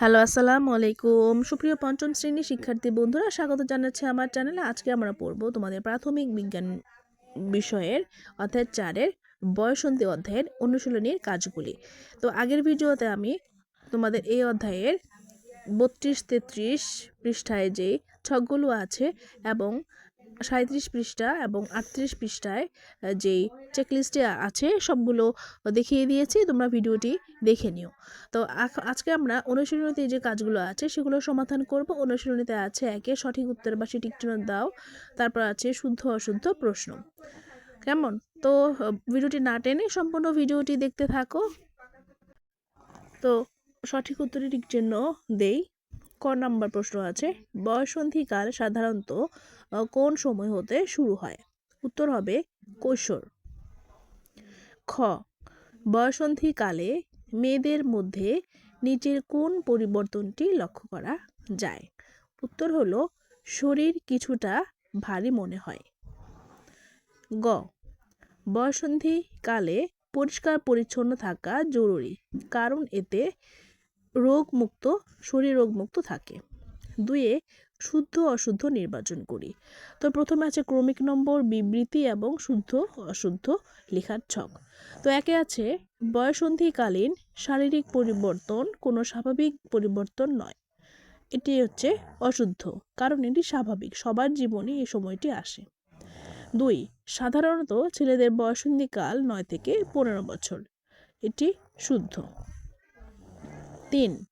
Hello, আসসালামু আলাইকুম। সুপ্রিয় পঞ্চম শ্রেণির শিক্ষার্থী বন্ধুরা, স্বাগত জানাচ্ছি আমার চ্যানেলে। আজকে আমরা পড়ব তোমাদের প্রাথমিক বিজ্ঞান বিষয়ের অধ্যায় চারের বয়সন্ধি অধ্যায়ের অনুশীলনীর কাজগুলি। তো আগের ভিডিওতে আমি তোমাদের এই অধ্যায়ের বত্রিশ তেত্রিশ পৃষ্ঠায় যেই ছকগুলো আছে এবং সাঁত্রিশ পৃষ্ঠা এবং আটত্রিশ পৃষ্ঠায় যেই চেকলিস্টে আছে, সবগুলো দেখিয়ে দিয়েছি, তোমরা ভিডিওটি দেখে নিও। তো আজকে আমরা অনুশীলনীতে যে কাজগুলো আছে, সেগুলো সমাধান করব। অনুশীলনীতে আছে একে সঠিক উত্তর বা সঠিক দাও, তারপর আছে শুদ্ধ অশুদ্ধ প্রশ্ন। কেমন? তো, ভিডিওটি না টেনে সম্পূর্ণ ভিডিওটি দেখতে থাকো। তো, সঠিক উত্তরে ঠিক চিহ্ন দেই। ক নাম্বার প্রশ্ন আছে। বয়সন্ধিকাল সাধারণত কোন সময় হতে শুরু হয়? উত্তর হবে কৈশোর। খ বয়সন্ধিকালে মেয়েদের মধ্যে নিচের কোন পরিবর্তনটি লক্ষ্য করা যায়? উত্তর হলো, শরীর কিছুটা ভারী মনে হয়। গ বয়সন্ধিকালে পরিষ্কার পরিচ্ছন্ন থাকা জরুরি, কারণ এতে রোগমুক্ত শরীর রোগমুক্ত থাকে। দুয়ে শুদ্ধ অশুদ্ধ নির্বাচন করি। তো প্রথমে আছে ক্রমিক নম্বর, বিবৃতি এবং শুদ্ধ অশুদ্ধ লেখার ছক। তো একে আছে বয়সন্ধিকালীন শারীরিক পরিবর্তন, কোনো স্বাভাবিক পরিবর্তন নয়। এটি হচ্ছে অশুদ্ধ, কারণ এটি স্বাভাবিক, সবার জীবনে এই সময়টি আসে। দুই, সাধারণত ছেলেদের বয়সন্ধিকাল নয় থেকে পনেরো বছর। এটি শুদ্ধ। তিন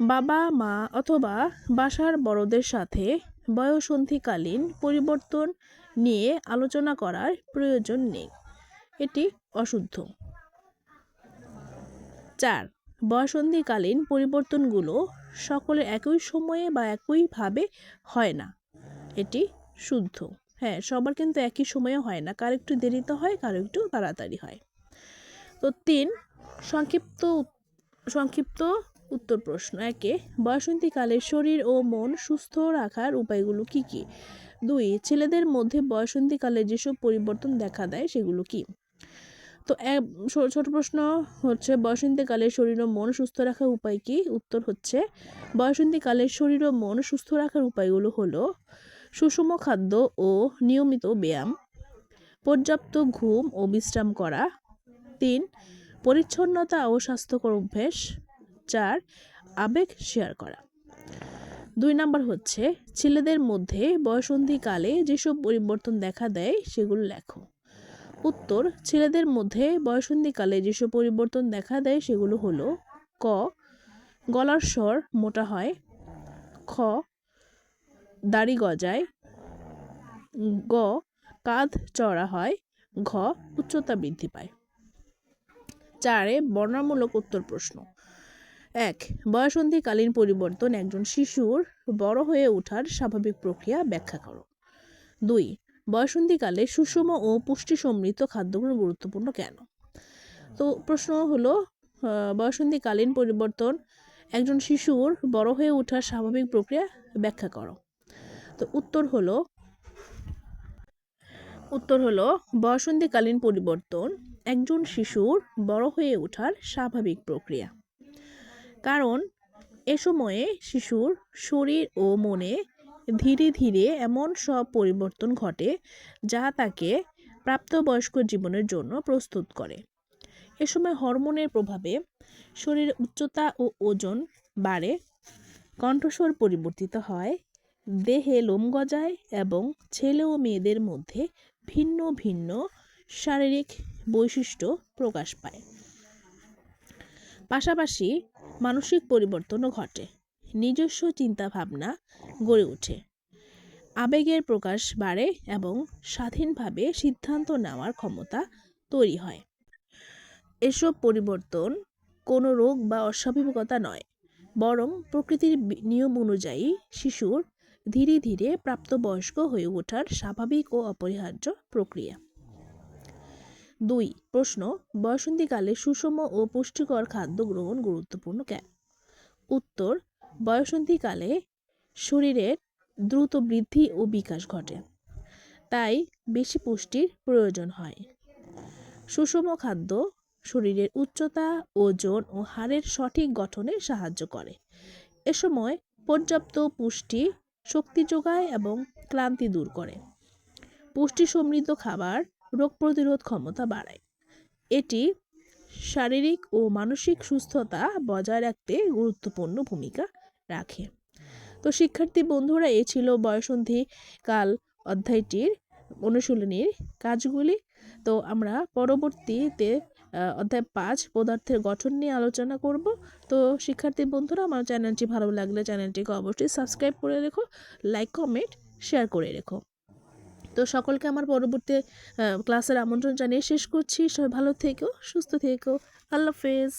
বাবা, মা অথবা বাসার বড়দের সাথে বয়সন্ধিকালীন পরিবর্তন নিয়ে আলোচনা করার প্রয়োজন নেই। এটি অশুদ্ধ। চার, বয়সন্ধিকালীন পরিবর্তনগুলো সকলে একই সময়ে বা একইভাবে হয় না। এটি শুদ্ধ। হ্যাঁ সবার কিন্তু একই সময়ে হয় না। কারও একটু দেরিতে হয়, কারও একটু তাড়াতাড়ি হয়। তো তিন, সংক্ষিপ্ত সংক্ষিপ্ত উত্তর প্রশ্ন একে বয়সন্ধিকালে শরীর ও মন সুস্থ রাখার উপায়গুলো কি কি? দুই, ছেলেদের মধ্যে বয়সন্ধিকালে যেসব পরিবর্তন দেখা দেয় সেগুলো কি? তো এক ছোট প্রশ্ন হচ্ছে বয়সন্ধিকালে শরীর ও মন সুস্থ রাখার উপায় কি? উত্তর হচ্ছে বয়সন্ধিকালে শরীর ও মন সুস্থ রাখার উপায়গুলো হলো সুষম খাদ্য ও নিয়মিত ব্যায়াম, পর্যাপ্ত ঘুম ও বিশ্রাম করা, তিন পরিচ্ছন্নতা ও স্বাস্থ্যকর অভ্যেস চার আবেগ শেয়ার করা। দুই নাম্বার হচ্ছে, ছেলেদের মধ্যে বয়সন্ধিকালে যেসব পরিবর্তন দেখা দেয় সেগুলো লেখো। উত্তর, ছেলেদের মধ্যে বয়সন্ধিকালে যেসব পরিবর্তন দেখা দেয় সেগুলো হলো, ক, গলার স্বর মোটা হয়, খ, দাড়ি গজায়, গ, কাঁধ চড়া হয়, ঘ, উচ্চতা বৃদ্ধি পায়। চারে বর্ণনামূলক উত্তর প্রশ্ন। এক বয়সন্ধিকালীন পরিবর্তন একজন শিশুর বড় হয়ে ওঠার স্বাভাবিক প্রক্রিয়া ব্যাখ্যা করো। দুই বয়সন্ধিকালে সুষম ও পুষ্টি সমৃদ্ধ খাদ্যগুলো গুরুত্বপূর্ণ কেন? তো প্রশ্ন হলো বয়সন্ধিকালীন পরিবর্তন একজন শিশুর বড় হয়ে ওঠার স্বাভাবিক প্রক্রিয়া ব্যাখ্যা করো। তো উত্তর হলো উত্তর হলো বয়সন্ধিকালীন পরিবর্তন, একজন শিশুর বড় হয়ে ওঠার স্বাভাবিক প্রক্রিয়া। কারণ, এ সময়ে শিশুর শরীর ও মনে ধীরে ধীরে এমন সব পরিবর্তন ঘটে যা তাকে প্রাপ্তবয়স্ক জীবনের জন্য প্রস্তুত করে। এ সময় হরমোনের প্রভাবে শরীরের উচ্চতা ও ওজন বাড়ে, কণ্ঠস্বর পরিবর্তিত হয় দেহে লোম গজায় এবং ছেলে ও মেয়েদের মধ্যে ভিন্ন ভিন্ন শারীরিক বৈশিষ্ট্য প্রকাশ পায়। পাশাপাশি মানসিক পরিবর্তনও ঘটে। নিজস্ব চিন্তাভাবনা গড়ে ওঠে। আবেগের প্রকাশ বাড়ে এবং স্বাধীনভাবে সিদ্ধান্ত নেওয়ার ক্ষমতা তৈরি হয়। এসব পরিবর্তন কোনো রোগ বা অস্বাভাবিকতা নয়, বরং প্রকৃতির নিয়ম অনুযায়ী শিশুর ধীরে ধীরে প্রাপ্তবয়স্ক হয়ে ওঠার স্বাভাবিক ও অপরিহার্য প্রক্রিয়া। দুই, প্রশ্ন বয়সন্ধিকালে সুষম ও পুষ্টিকর খাদ্য গ্রহণ গুরুত্বপূর্ণ কেন? উত্তর বয়সন্ধিকালে শরীরের দ্রুত বৃদ্ধি ও বিকাশ ঘটে, তাই বেশি পুষ্টির প্রয়োজন হয়। সুষম খাদ্য শরীরের উচ্চতা, ওজন ও হাড়ের সঠিক গঠনে সাহায্য করে। এ সময় পর্যাপ্ত পুষ্টি শক্তি যোগায় এবং ক্লান্তি দূর করে। পুষ্টি সমৃদ্ধ খাবার রোগ প্রতিরোধ ক্ষমতা বাড়ায়। এটি শারীরিক ও মানসিক সুস্থতা বজায় রাখতে গুরুত্বপূর্ণ ভূমিকা রাখে। তো শিক্ষার্থী বন্ধুরা, এ ছিল বয়সন্ধি কাল অধ্যায়টির অনুশীলনীর কাজগুলি। তো আমরা পরবর্তীতে অধ্যায় পাঁচ, পদার্থের গঠন নিয়ে আলোচনা করব। তো শিক্ষার্থী বন্ধুরা, আমার চ্যানেলটি ভালো লাগলে চ্যানেলটিকে অবশ্যই সাবস্ক্রাইব করে রেখো, লাইক, কমেন্ট, শেয়ার করে রেখো। তো সকলকে আমার পরবর্তী ক্লাসের আমন্ত্রণ জানিয়ে শেষ করছি। সবাই ভালো থেকো, সুস্থ থেকো। আল্লাহ হাফেজ।